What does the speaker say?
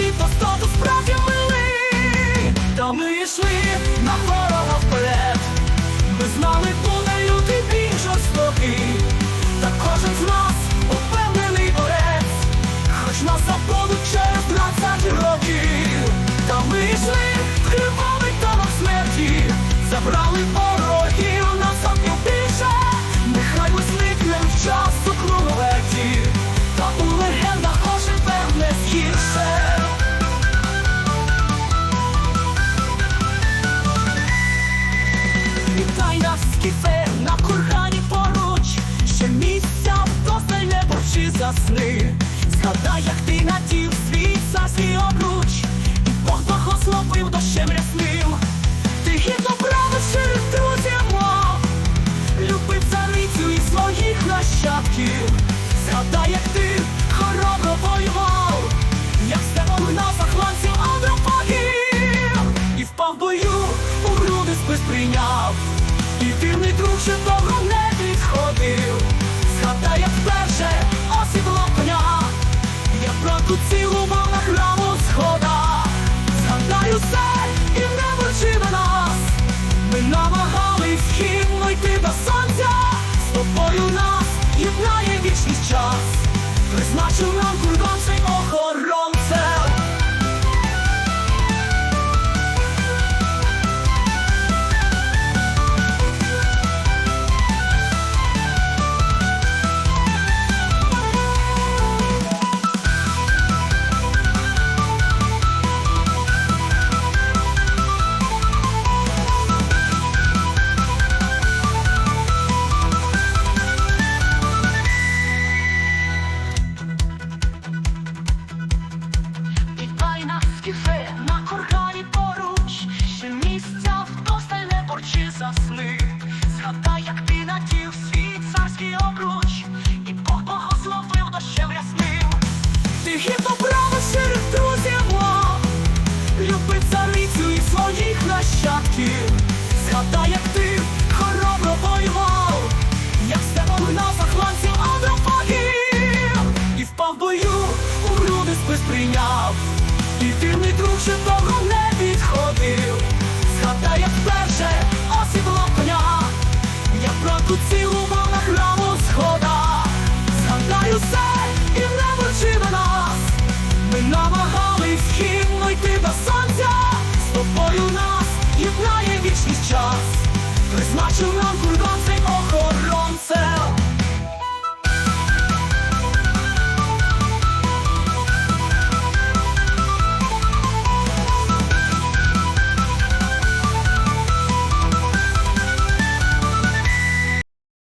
світ до справді милий, та ми йшли на ворога вперед, ми знали куди волю нас єднає вічний час, призначив нам курган цей Отже, довго не відходив, згадає вперше осідло коня, я правду цілував на храму схода, згадаю все і не мочи на нас. Ми намагались хімно йти до сонця, з тобою нас єднає вічний час, призначив нам курдон.